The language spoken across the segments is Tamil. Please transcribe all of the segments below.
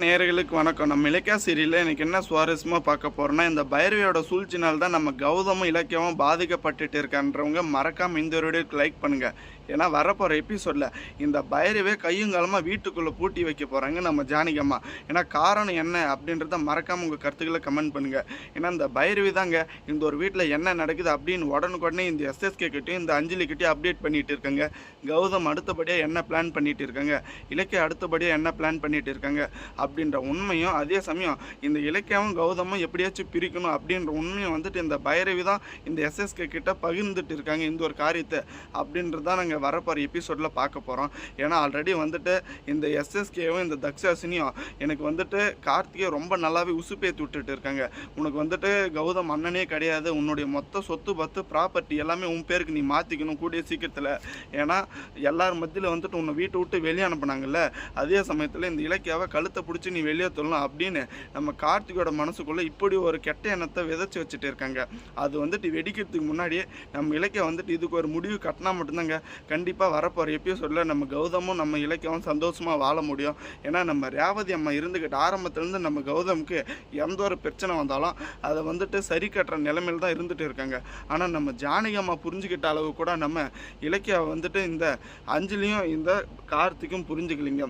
நேர்களுக்கு வணக்கம். நம்ம இலக்கியா சீரியலில் எனக்கு என்ன சுவாரஸ்யமாக பார்க்க போகிறோன்னா இந்த பைரவியோட சூழ்ச்சினால் தான் நம்ம கௌதமும் இலக்கியமும் பாதிக்கப்பட்டுட்டு இருக்கான்றவங்க மறக்காமல் இந்த வீடியோக்கு லைக் பண்ணுங்கள் ஏன்னா வரப்போகிற எபிசோடில் இந்த பைரவே கையுங்காலமாக வீட்டுக்குள்ளே பூட்டி வைக்க போகிறாங்க நம்ம ஜானகியம்மா ஏன்னா காரணம் என்ன அப்படின்றத மறக்காமல் உங்கள் கருத்துக்களை கமெண்ட் பண்ணுங்கள் ஏன்னா இந்த பைரவி தாங்க இந்த ஒரு வீட்டில் என்ன நடக்குது அப்படின்னு உடனுக்குடனே இந்த எஸ்எஸ்கே கிட்டேயும் இந்த அஞ்சலி கிட்டேயும் அப்டேட் பண்ணிட்டு இருக்காங்க. கௌதம் அடுத்தபடியாக என்ன பிளான் பண்ணிட்டு இருக்காங்க? இலக்கிய அடுத்தபடியாக என்ன பிளான் பண்ணிட்டு இருக்காங்க? அப்படின்ற உண்மையும் அதே சமயம் இந்த இலக்கியாவும் கௌதமும் எப்படியாச்சும் பிரிக்கணும் அப்படின்ற உண்மையும் வந்துட்டு இந்த பைரவி தான் இந்த எஸ்எஸ்கே கிட்ட பகிர்ந்துட்டு இருக்காங்க இந்த ஒரு காரியத்தை அப்படின்றதான் நாங்கள் வரப்போகிற எபிசோடில் பார்க்க போகிறோம் ஏன்னா ஆல்ரெடி வந்துட்டு இந்த எஸ்எஸ்கேவும் இந்த தக்ஷாசினியும் எனக்கு வந்துட்டு கார்த்திகை ரொம்ப நல்லாவே உசுப்பேத்தி விட்டுட்டு இருக்காங்க. உனக்கு வந்துட்டு கௌதம் அண்ணனே கிடையாது. உன்னுடைய மொத்த சொத்து பத்து ப்ராப்பர்ட்டி எல்லாமே உன் பேருக்கு நீ மாற்றிக்கணும் கூடிய சீக்கிரத்தில். ஏன்னா எல்லார் மத்தியில் வந்துட்டு உன்னை வீட்டை விட்டு வெளியே அனுப்புனாங்கல்ல. அதே சமயத்தில் இந்த இலக்கியாவை கழுத்தை பிடிச்சி நீ வெளியே சொல்லணும் அப்படின்னு நம்ம கார்த்திகோட மனசுக்குள்ளே இப்படி ஒரு கெட்ட எண்ணத்தை விதைச்சி வச்சுட்டு இருக்காங்க. அது வந்துட்டு வெடிக்கிறதுக்கு முன்னாடியே நம்ம இலக்கியம் வந்துட்டு இதுக்கு ஒரு முடிவு கட்டினா மட்டும்தாங்க. கண்டிப்பாக வரப்போகிற எபிசோடில் நம்ம கௌதமும் நம்ம இலக்கியமும் சந்தோஷமாக வாழ முடியும். ஏன்னா நம்ம ரேவதி அம்மா இருந்துக்கிட்டு ஆரம்பத்துலேருந்து நம்ம கௌதமுக்கு எந்த ஒரு பிரச்சனை வந்தாலும் அதை வந்துட்டு சரி கட்டுற நிலைமையில் தான் இருந்துகிட்டு இருக்காங்க. ஆனால் நம்ம ஜானகி அம்மா புரிஞ்சுக்கிட்ட அளவு கூட நம்ம இலக்கியா வந்துட்டு இந்த அஞ்சலியும் இந்த கார்த்திக்கும் புரிஞ்சுக்கலிங்க.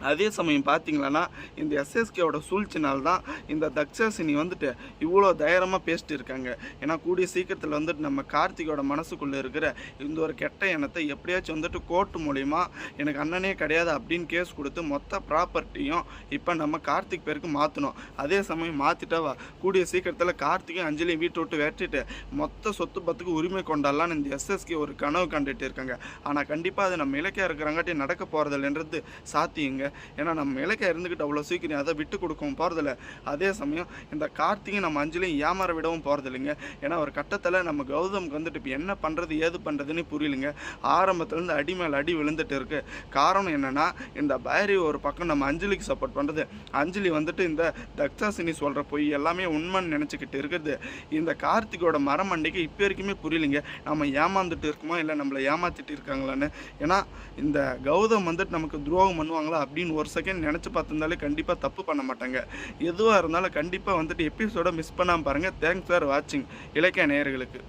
அதே சமயம் பார்த்தீங்களன்னா இந்த எஸ்எஸ்கேவோட சூழ்ச்சினால் தான் இந்த தக்ஷாசினி வந்துட்டு இவ்வளோ தைரியமாக பேசிட்டு இருக்காங்க ஏன்னா கூடிய சீக்கிரத்தில் வந்துட்டு நம்ம கார்த்திகோட மனசுக்குள்ளே இருக்கிற இந்த ஒரு கெட்ட எண்ணத்தை எப்படியாச்சும் வந்துட்டு கோர்ட்டு மூலிமா எனக்கு அண்ணனே கிடையாது அப்படின்னு கேஸ் கொடுத்து மொத்த ப்ராப்பர்ட்டியும் இப்போ நம்ம கார்த்திக் பேருக்கு மாற்றணும் அதே சமயம் மாற்றிட்டா வா. கூடிய சீக்கிரத்தில் கார்த்திகையும் அஞ்சலியும் வீட்டை விட்டு வெட்டிட்டு மொத்த சொத்து பத்துக்கு உரிமை கொண்டாடலான்னு இந்த எஸ்எஸ்கே ஒரு கனவு கண்டுட்டு இருக்காங்க. ஆனால் கண்டிப்பாக அது நம்ம இலக்கியாக இருக்கிறங்காட்டி நடக்க போகிறதில்லைன்றது சாத்தியங்க. ஏன்னா நம்ம இலக்கை இருந்துக்கிட்டு அவ்வளோ சீக்கிரம் அதை விட்டு கொடுக்கவும் போகிறதில்ல அதே சமயம் இந்த கார்த்திகை நம்ம அஞ்சலியும் ஏமாற விடவும் போகிறதில்லைங்க ஏன்னா ஒரு கட்டத்தில் நம்ம கௌதமுக்கு வந்துட்டு இப்போ என்ன பண்ணுறது ஏது பண்ணுறதுன்னு புரியலைங்க. ஆரம்பத்துலேருந்து அடி மேலே அடி விழுந்துட்டு இருக்குது காரணம் என்னென்னா இந்த பைரி ஒரு பக்கம் நம்ம அஞ்சலிக்கு சப்போர்ட் பண்ணுறது அஞ்சலி வந்துட்டு இந்த தக்ஷாசினி சொல்கிற பொய் எல்லாமே உண்மைன்னு நினச்சிக்கிட்டு இருக்குது. இந்த கார்த்திகோட மரமண்டைக்கு இப்போ வரைக்குமே புரியலைங்க. நம்ம ஏமாந்துட்டு இருக்கோமா இல்லை நம்மளை ஏமாத்திட்டு இருக்காங்களான்னு. ஏன்னா இந்த கௌதம் வந்துட்டு நமக்கு துரோகம் பண்ணுவாங்களா அப்படின்னு ஒரு செகண்ட் நினச்சி பார்த்துருந்தாலே கண்டிப்பாக தப்பு பண்ண மாட்டாங்க. எதுவாக இருந்தாலும் கண்டிப்பாக வந்துட்டு எபிசோட மிஸ் பண்ணாமல் பாருங்கள் தேங்க்ஸ் ஃபார் வாட்சிங் இலக்கிய நேயர்களுக்கு.